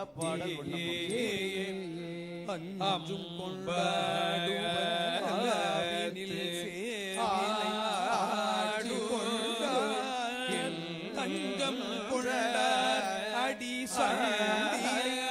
விண்ணப்பம் அஞ்சும் தஞ்சம் கொண்ட அடி சண்டியாம்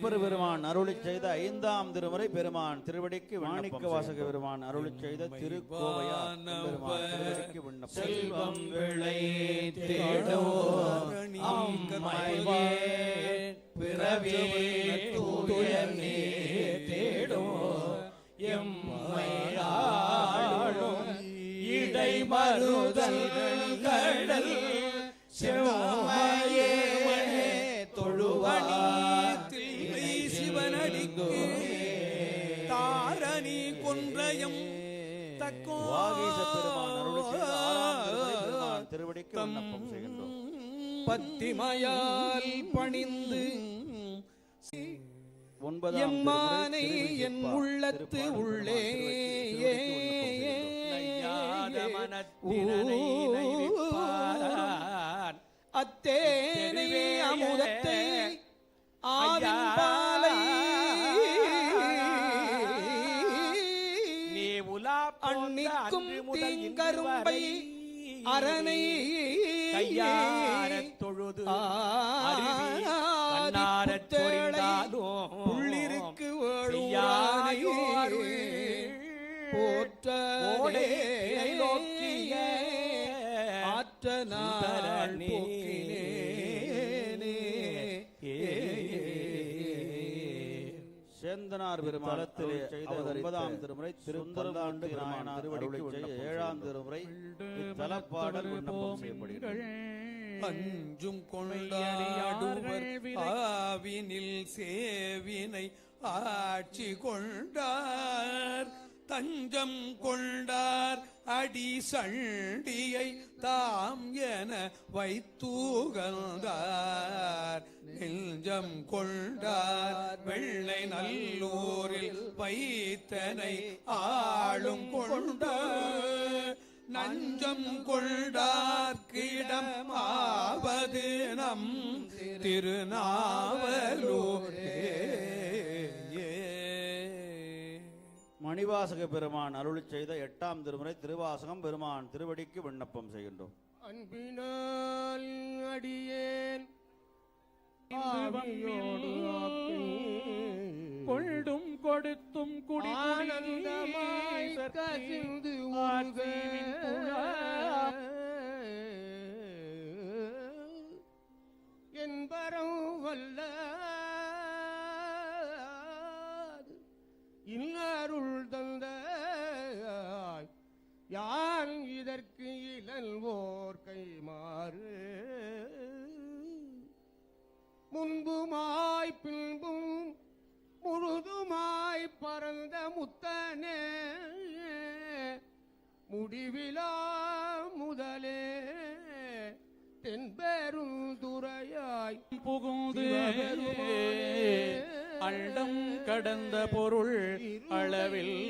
அப்பர் பெருமான் அருளிச் செய்த ஐந்தாம் திருமுறை பெருமான். திருவடிக்கு மாணிக்க வாசக பெருமான் அருளிச் செய்த விண்ணப்பம் செல்வம் விளை பிறவே தூயர் நீ தேடோ எம்மையாளும் இடை மறுதல் பத்திமையால் பணிந்து எம்மானை என் உள்ளத்து உள்ளே திருவடிக்கு விண்ணப்பம் செய்கின்றோம். அத்தேனை அமுதத்தை ஆவின் தீங்கரும்பை அரணை கையாரத் தொழுது. அருள். போற்ற நோக்கிய ஆற்ற சேந்தனார் பெருமாளத்திலே ஒன்பதாம் திருமுறை திருவடிக்கு செய்த ஏழாம் திருமுறை இத்தலப்பாடல் விண்ணப்பம் செய்யப்படுகிறது. அஞ்சும் கொண்டாடுவர் ஆவினில் சேவினை ஆட்சி கொண்டார். தஞ்சம் கொண்டார் அடி சண்டியை தாம் என வைத்தூகந்தார். நெஞ்சம் கொண்டார் வெள்ளை நல்லூரில் வைத்தனை ஆளும் கொண்டார் நஞ்சம் கொண்டார்க்கிடம் ஆவது நம் திருநாவலூரே. மணிவாசக பெருமான் அருளிச் செய்த எட்டாம் திருமுறை திருவாசகம் பெருமான் திருவடிக்கு விண்ணப்பம் செய்கின்றோம். அன்பினால் அடியேன் கொள்டும் கொடுத்தும் குடி முடிவிலா முதலே தென்பெரும் துறையாய் புகுந்து சிவபெருமானே, அண்டம் கடந்த பொருள் அளவில்லதோரானந்த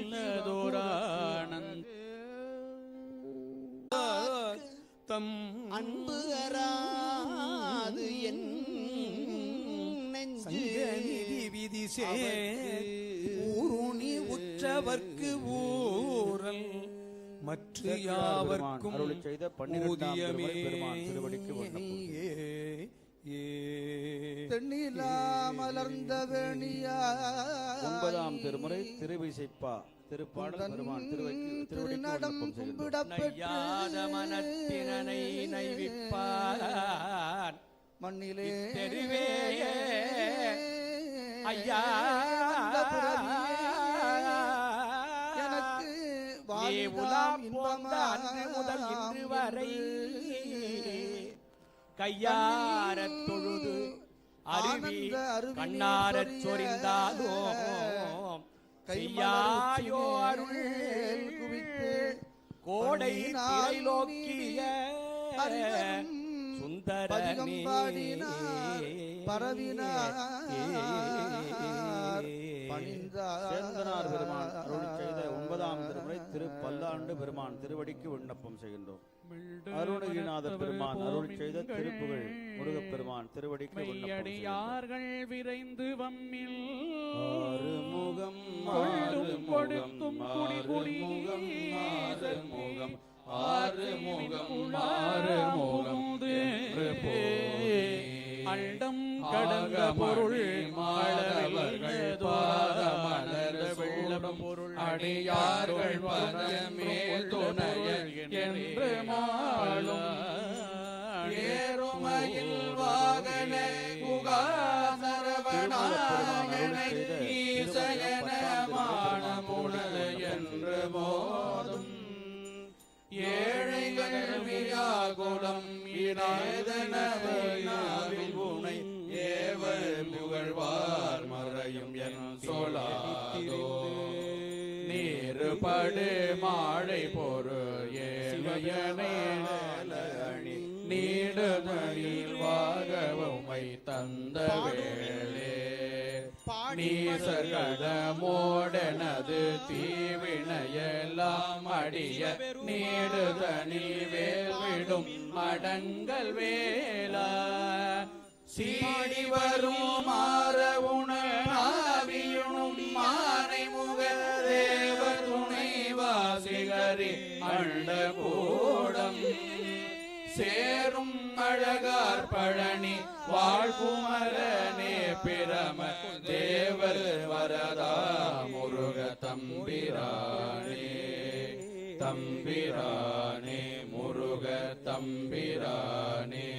தம் அன்பு அறாது என் நெஞ்சு. விதி ஊருணி உற்றவர்க்கு ஊரல் மற்ற யாவர்க்கும் அருளிச் செய்த பன்னிரெண்டாம் பெருமான் திருவடிக்கு தென்னிலா மலர்ந்த ஒன்பதாம் திருமுறை திருவிசைப்பா திருப்பாடல் பெருமான் திருநடம் நைவிப்பான். மண்ணிலே தெருவே ஐயா. போந்த அன்று முதல் இன்று வரை. கையாரத் தொழுது அருவி சொரிய சொரிந்தாலும் செய்யாயோ அருள் குவித்து கோடை திரைலோக்கிய அறிவரும் சுந்தரனே. பரவினார். சேந்தனார் பெருமான் அருளிச் செய்த ஒன்பதாம் திருமுறை திரு பல்லாண்டு பெருமான் திருவடிக்கு விண்ணப்பம் செய்கின்றோம். அருணகிரிநாத பெருமான் அருள் செய்த திருப்புகழ் முருகப்பெருமான் திருவடிக்கு விண்ணப்பம் விரைந்து வம்மில். ஆறுமுகம் கொள்ளும் கொடுத்தும் குடி ஆறுமுகம் ஆறுமுகம் ஆறுமுகம் ஆறுமுகமுது அண்டம் கடந்த பொருள் அளவில்லதோரானந்த வெள்ளம் பொருள் அடியார்கள் பதமே துணையல் என்று மாளும் ஏறுமையில் வாகன முகாசரவணாயன ஈசயன மானமுடல என்று போதும். ஏழைகள் வியாகுலம் ஏவல் புகழ்வார் மறையும் என் சொலாதோ நீருபடு மாழை பொரு ஏவையனே நீடுதலில் வாகவுமை தந்த வேளே. நீசகட மோடனது தீவினையெல்லாம் அடிய நீடுதனில் வேல்விடும் அடங்கல் வேலா சீடி வரும் மாற உணவியுணும் மானை முக தேவ துணை வாசிகரி அண்ட கூடம் சேரும் அழகார் பழனி வாழ்குமரனே பிரம தேவர் வரதா முருக தம்பிரானே தம்பிரானே முருக தம்பிரானே.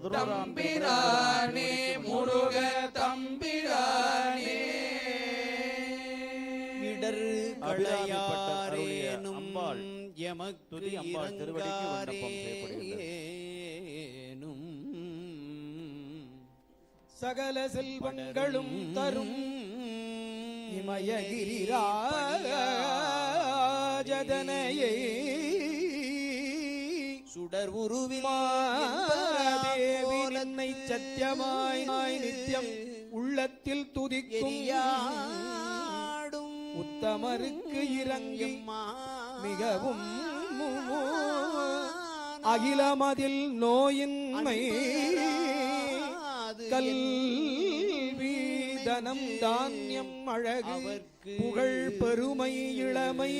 தம்பிரானே முருக தம்பிரானே இடர் அருளிய அம்பாள் எமக்கு அம்பாள் திருவடிக்கு விண்ணப்பம் செய்யப்படுகின்றது. இறங்காரேனும் சகல செல்வங்களும் தரும் இமயகிரிராஜதனையை சுடர் உருவிலாதேவினை சத்தியமாய் நித்தியம் உள்ளத்தில் துதிக்கும். உத்தமருக்கு இறங்கி மிகவும் அகிலமதில் நோயின்மை. கல்வி தனம் தானியம் அழகு புகழ் பெருமை இளமை.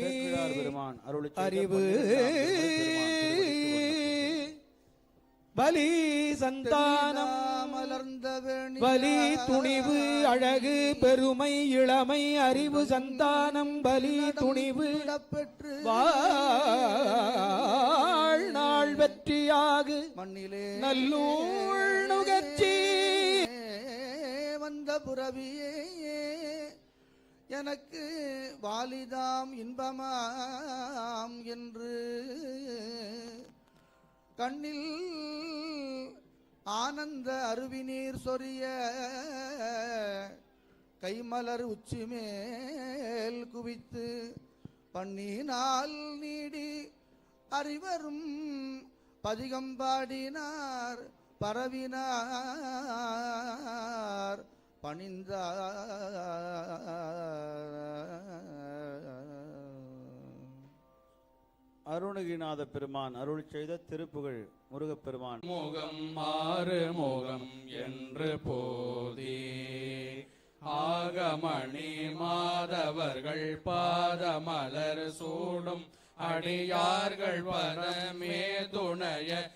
திருக்கிழார் பெருமான் செய்த அறிவு. பலி சந்தானம் மலர்ந்த பலி துணிவு அழகு பெருமை இளமை அறிவு சந்தானம் பலி துணிவு. வாழ்நாள் வெற்றியாகு. மண்ணிலே நல்லூழ் நுகர்ச்சி. வந்த புறவியே எனக்கு வாலிதாம் இன்பமாம் என்று கண்ணில் ஆனந்த அருவி நீர் சொரிய கைமலர் உச்சி மேல் குவித்து பண்ணினால் நீடி அறிவரும் பதிகம் பாடினார் பரவினார் பணிந்தார். அருணகிரிநாத பெருமான் அருள் செய்த திருப்புகழ் முருகப்பெருமான். முகம் ஆறு முகம் என்று போதி. ஆகமணி மாதவர்கள் பாதமலர் சூடும். அடியார்கள் பரமே துணைய